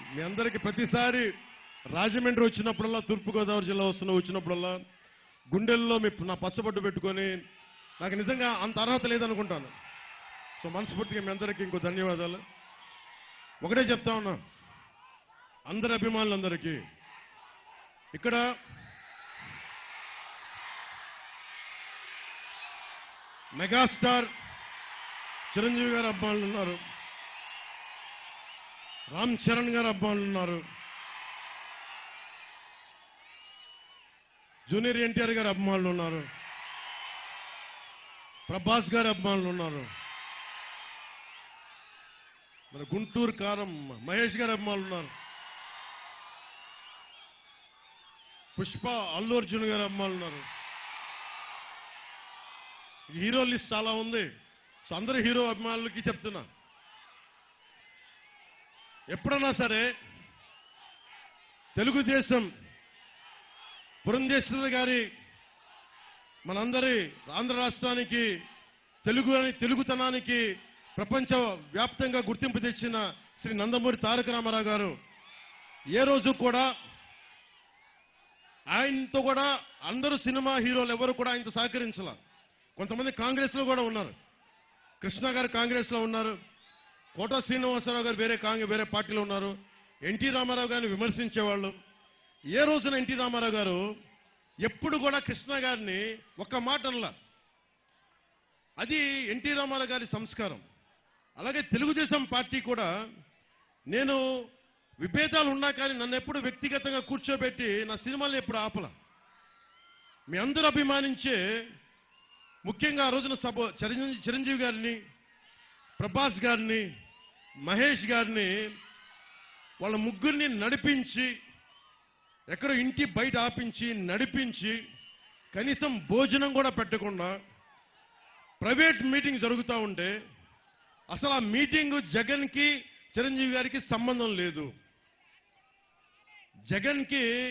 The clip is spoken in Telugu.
మీ అందరికి ప్రతిసారి రాజమండ్రి వచ్చినప్పుడల్లా తూర్పుగోదావరి జిల్లా వస్తున్న వచ్చినప్పుడల్లా గుండెల్లో మీ నా పచ్చబొట్టు పెట్టుకొని నాకు నిజంగా అంత అర్హత లేదనుకుంటాను. సో మనస్ఫూర్తిగా మీ అందరికీ ఇంకో ధన్యవాదాలు. ఒకటే చెప్తా ఉన్నా అందరి అభిమానులందరికీ ఇక్కడ మెగాస్టార్ చిరంజీవి గారు అభిమానులు ఉన్నారు. రామ్ చరణ్ గారు అభిమానులు ఉన్నారు. జూనియర్ ఎన్టీఆర్ గారు అభిమానులు ఉన్నారు. ప్రభాస్ గారి అభిమానులు ఉన్నారు. మరి గుంటూరు కారం మహేష్ గారి అభిమానులు ఉన్నారు. పుష్ప అల్లు అర్జున్ గారి అభిమానులు ఉన్నారు. హీరో లిస్ట్ చాలా ఉంది. సో అందరు హీరో అభిమానులకి చెప్తున్నా. ఎప్పుడన్నా సరే తెలుగుదేశం పురంధేశ్వర గారి మనందరి ఆంధ్ర రాష్ట్రానికి తెలుగు తెలుగుతనానికి ప్రపంచ వ్యాప్తంగా గుర్తింపు తెచ్చిన శ్రీ నందమూరి తారక రామారావు గారు ఏ రోజు కూడా ఆయనతో కూడా అందరూ సినిమా హీరోలు ఎవరు కూడా ఆయనతో సహకరించాల. కొంతమంది కాంగ్రెస్లో కూడా ఉన్నారు. కృష్ణ గారు కాంగ్రెస్లో ఉన్నారు. కోట శ్రీనివాసరావు గారు వేరే కాంగ్రెస్ వేరే పార్టీలో ఉన్నారు. ఎన్టీ రామారావు గారిని విమర్శించేవాళ్ళు. ఏ రోజున ఎన్టీ రామారావు గారు ఎప్పుడు కూడా కృష్ణ గారిని ఒక్క మాట అనలా అది ఎన్టీ రామారావు గారి సంస్కారం. అలాగే తెలుగుదేశం పార్టీ కూడా నేను విభేదాలు ఉన్నా కానీ నన్ను ఎప్పుడు వ్యక్తిగతంగా కూర్చోబెట్టి నా సినిమాలను ఎప్పుడు ఆపల. మీ అందరూ అభిమానించే ముఖ్యంగా ఆ రోజున సభ చిరంజీవి గారిని ప్రభాస్ గారిని మహేష్ గారిని వాళ్ళ ముగ్గురిని నడిపించి ఎక్కడో ఇంటి బయట ఆపించి నడిపించి కనీసం భోజనం కూడా పెట్టకుండా ప్రైవేట్ మీటింగ్ జరుగుతూ ఉంటే అసలు ఆ మీటింగ్ జగన్కి చిరంజీవి గారికి సంబంధం లేదు. జగన్కి